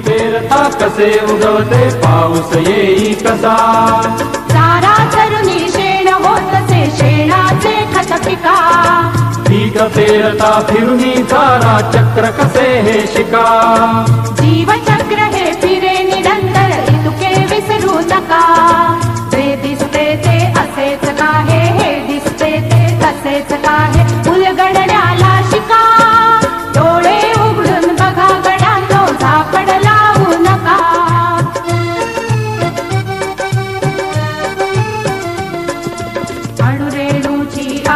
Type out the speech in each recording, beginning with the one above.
पेरता कसे उगवते पाऊस येई कसा। चारा चरुणी शेण होतसे शेणाचे खत पिका पीक पेरता फिरुनी चारा चक्र कसे हे शिका। जीवचक्र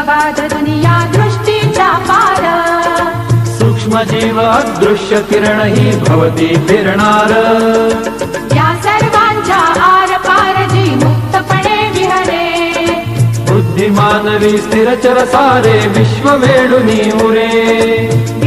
अगाध दुनिया दृष्टीच्या पार. सूक्ष्म जीव दृश्य किरण ही भवती फिरणार. या सर्वांच्या आर पार जी मुक्तपणे विहरे. बुद्धिमानवी स्थिरचर सारे विश्व वेडुनी उरे.